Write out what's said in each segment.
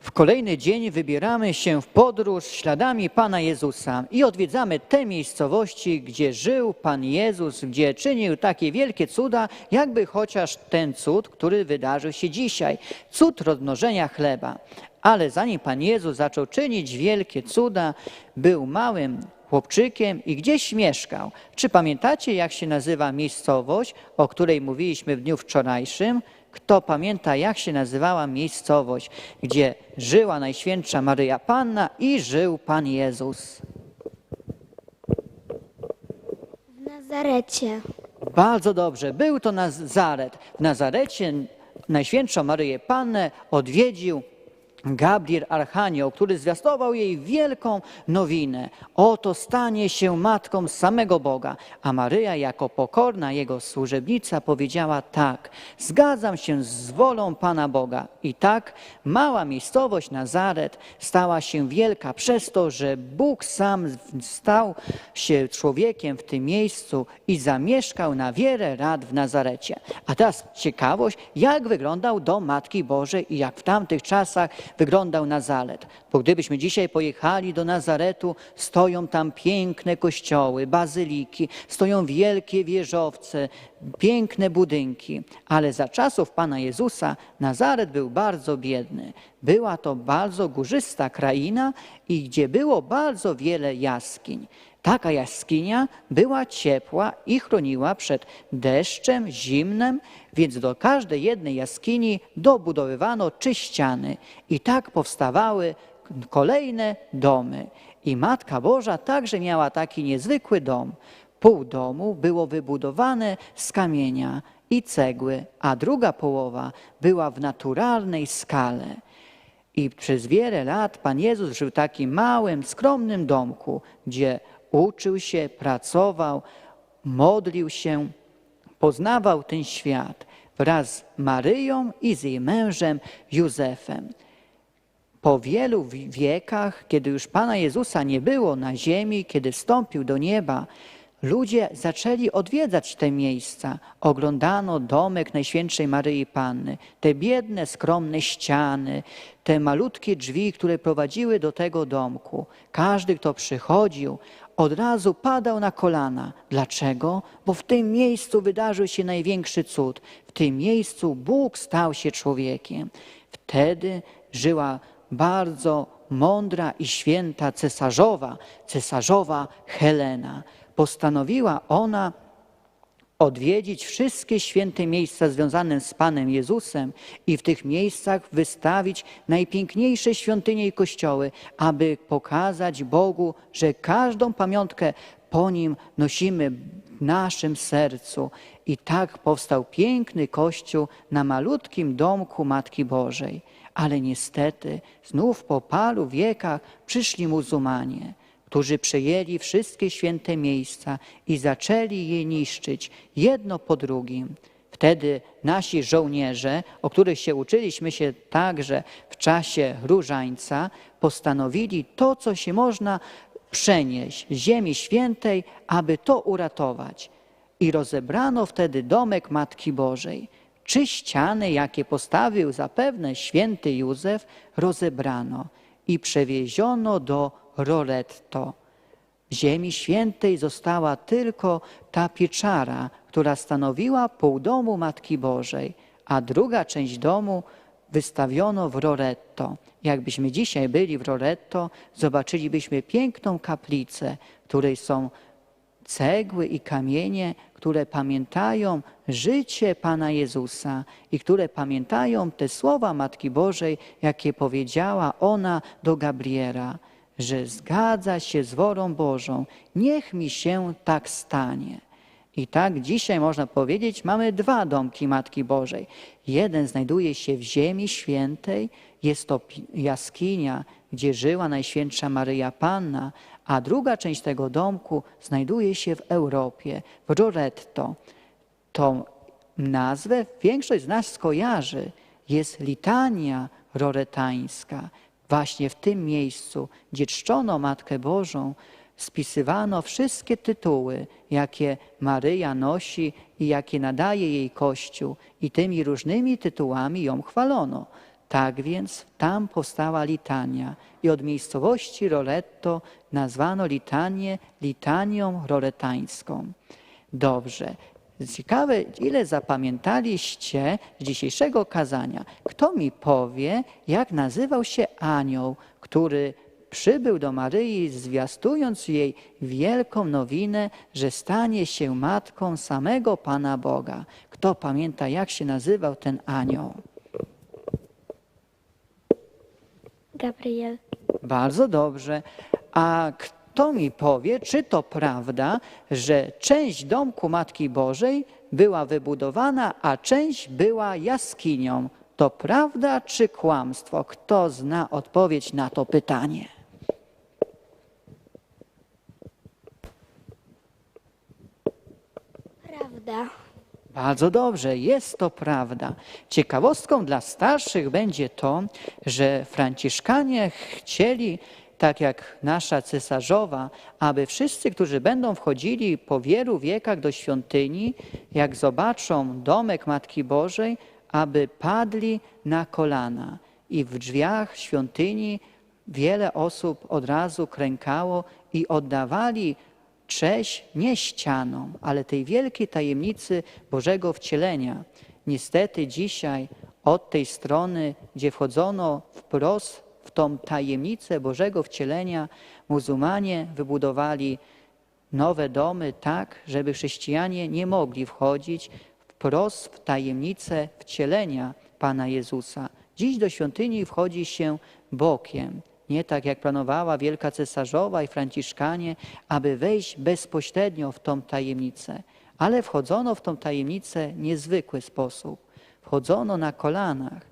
W kolejny dzień wybieramy się w podróż śladami Pana Jezusa i odwiedzamy te miejscowości, gdzie żył Pan Jezus, gdzie czynił takie wielkie cuda, jakby chociaż ten cud, który wydarzył się dzisiaj cud rozmnożenia chleba. Ale zanim Pan Jezus zaczął czynić wielkie cuda, był małym chłopczykiem i gdzieś mieszkał. Czy pamiętacie, jak się nazywa miejscowość, o której mówiliśmy w dniu wczorajszym? Kto pamięta, jak się nazywała miejscowość, gdzie żyła Najświętsza Maryja Panna i żył Pan Jezus? W Nazarecie. Bardzo dobrze, był to Nazaret. W Nazarecie Najświętszą Maryję Pannę odwiedził Gabriel Archanioł, który zwiastował jej wielką nowinę. Oto stanie się matką samego Boga. A Maryja, jako pokorna jego służebnica, powiedziała tak: Zgadzam się z wolą Pana Boga. I tak mała miejscowość Nazaret stała się wielka przez to, że Bóg sam stał się człowiekiem w tym miejscu i zamieszkał na wiele lat w Nazarecie. A teraz ciekawość, jak wyglądał dom Matki Bożej i jak w tamtych czasach wyglądał Nazaret. Bo gdybyśmy dzisiaj pojechali do Nazaretu, stoją tam piękne kościoły, bazyliki, stoją wielkie wieżowce, piękne budynki. Ale za czasów Pana Jezusa Nazaret był bardzo biedny. Była to bardzo górzysta kraina i gdzie było bardzo wiele jaskiń. Taka jaskinia była ciepła i chroniła przed deszczem, zimnem, więc do każdej jednej jaskini dobudowywano trzy ściany i tak powstawały kolejne domy. I Matka Boża także miała taki niezwykły dom. Pół domu było wybudowane z kamienia i cegły, a druga połowa była w naturalnej skale. I przez wiele lat Pan Jezus żył w takim małym, skromnym domku, gdzie uczył się, pracował, modlił się, poznawał ten świat wraz z Maryją i z jej mężem Józefem. Po wielu wi- wiekach, kiedy już Pana Jezusa nie było na ziemi, kiedy wstąpił do nieba, ludzie zaczęli odwiedzać te miejsca. Oglądano domek Najświętszej Maryi Panny, te biedne, skromne ściany, te malutkie drzwi, które prowadziły do tego domku. Każdy, kto przychodził, od razu padał na kolana. Dlaczego? Bo w tym miejscu wydarzył się największy cud. W tym miejscu Bóg stał się człowiekiem. Wtedy żyła bardzo mądra i święta cesarzowa, cesarzowa Helena. Postanowiła ona odwiedzić wszystkie święte miejsca związane z Panem Jezusem i w tych miejscach wystawić najpiękniejsze świątynie i kościoły, aby pokazać Bogu, że każdą pamiątkę po nim nosimy w naszym sercu. I tak powstał piękny kościół na malutkim domku Matki Bożej. Ale niestety znów po paru wiekach przyszli muzułmanie którzy przejęli wszystkie święte miejsca i zaczęli je niszczyć jedno po drugim. Wtedy nasi żołnierze, o których się uczyliśmy się także w czasie różańca, postanowili to, co się można przenieść z ziemi świętej, aby to uratować. I rozebrano wtedy domek Matki Bożej. Trzy ściany, jakie postawił zapewne święty Józef, rozebrano i przewieziono do Roletto. Ziemi świętej została tylko ta pieczara, która stanowiła pół domu Matki Bożej, a druga część domu wystawiono w Roretto. Jakbyśmy dzisiaj byli w Roretto, zobaczylibyśmy piękną kaplicę, w której są cegły i kamienie, które pamiętają życie Pana Jezusa i które pamiętają te słowa Matki Bożej, jakie powiedziała ona do Gabriela, że zgadza się z wolą Bożą, niech mi się tak stanie. I tak dzisiaj można powiedzieć, mamy dwa domki Matki Bożej. Jeden znajduje się w Ziemi Świętej, jest to jaskinia, gdzie żyła Najświętsza Maryja Panna, a druga część tego domku znajduje się w Europie, w Roretto. Tą nazwę większość z nas skojarzy. Jest litania roretańska. Właśnie w tym miejscu, gdzie czczono Matkę Bożą, spisywano wszystkie tytuły, jakie Maryja nosi i jakie nadaje jej Kościół, i tymi różnymi tytułami ją chwalono. Tak więc tam powstała litania i od miejscowości Roletto nazwano litanię litanią roletańską. Dobrze. Ciekawe, ile zapamiętaliście z dzisiejszego kazania. Kto mi powie, jak nazywał się anioł, który przybył do Maryi, zwiastując jej wielką nowinę, że stanie się matką samego Pana Boga? Kto pamięta, jak się nazywał ten anioł? Gabriel. Bardzo dobrze. A kto mi powie, czy to prawda, że część domku Matki Bożej była wybudowana, a część była jaskinią? To prawda czy kłamstwo? Kto zna odpowiedź na to pytanie? Prawda. Bardzo dobrze, jest to prawda. Ciekawostką dla starszych będzie to, że Franciszkanie chcieli, tak jak nasza cesarzowa, aby wszyscy, którzy będą wchodzili po wielu wiekach do świątyni, jak zobaczą domek Matki Bożej, aby padli na kolana. I w drzwiach świątyni wiele osób od razu krękało i oddawali cześć nie ścianom, ale tej wielkiej tajemnicy Bożego wcielenia. Niestety dzisiaj od tej strony, gdzie wchodzono wprost w tą tajemnicę Bożego wcielenia, muzułmanie wybudowali nowe domy tak, żeby chrześcijanie nie mogli wchodzić wprost w tajemnicę wcielenia Pana Jezusa. Dziś do świątyni wchodzi się bokiem. Nie tak jak planowała wielka cesarzowa i franciszkanie, aby wejść bezpośrednio w tą tajemnicę, ale wchodzono w tą tajemnicę niezwykły sposób. Wchodzono na kolanach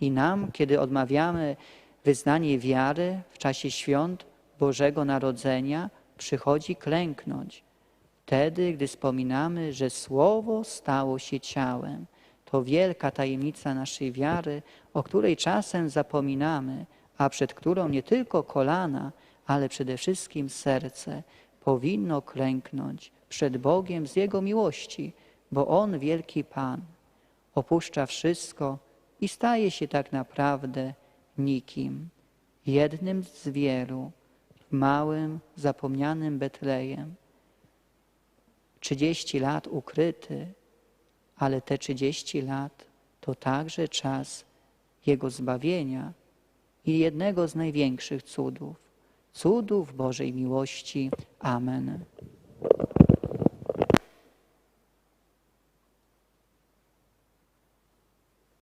i nam, kiedy odmawiamy wyznanie wiary w czasie świąt Bożego Narodzenia, przychodzi klęknąć. Wtedy, gdy wspominamy, że Słowo stało się ciałem, to wielka tajemnica naszej wiary, o której czasem zapominamy, a przed którą nie tylko kolana, ale przede wszystkim serce powinno klęknąć przed Bogiem z Jego miłości, bo On, wielki Pan, opuszcza wszystko i staje się tak naprawdę nikim, jednym z wielu, małym, zapomnianym Betlejem. 30 lat ukryty, ale te 30 lat to także czas Jego zbawienia i jednego z największych cudów, cudów Bożej miłości. Amen.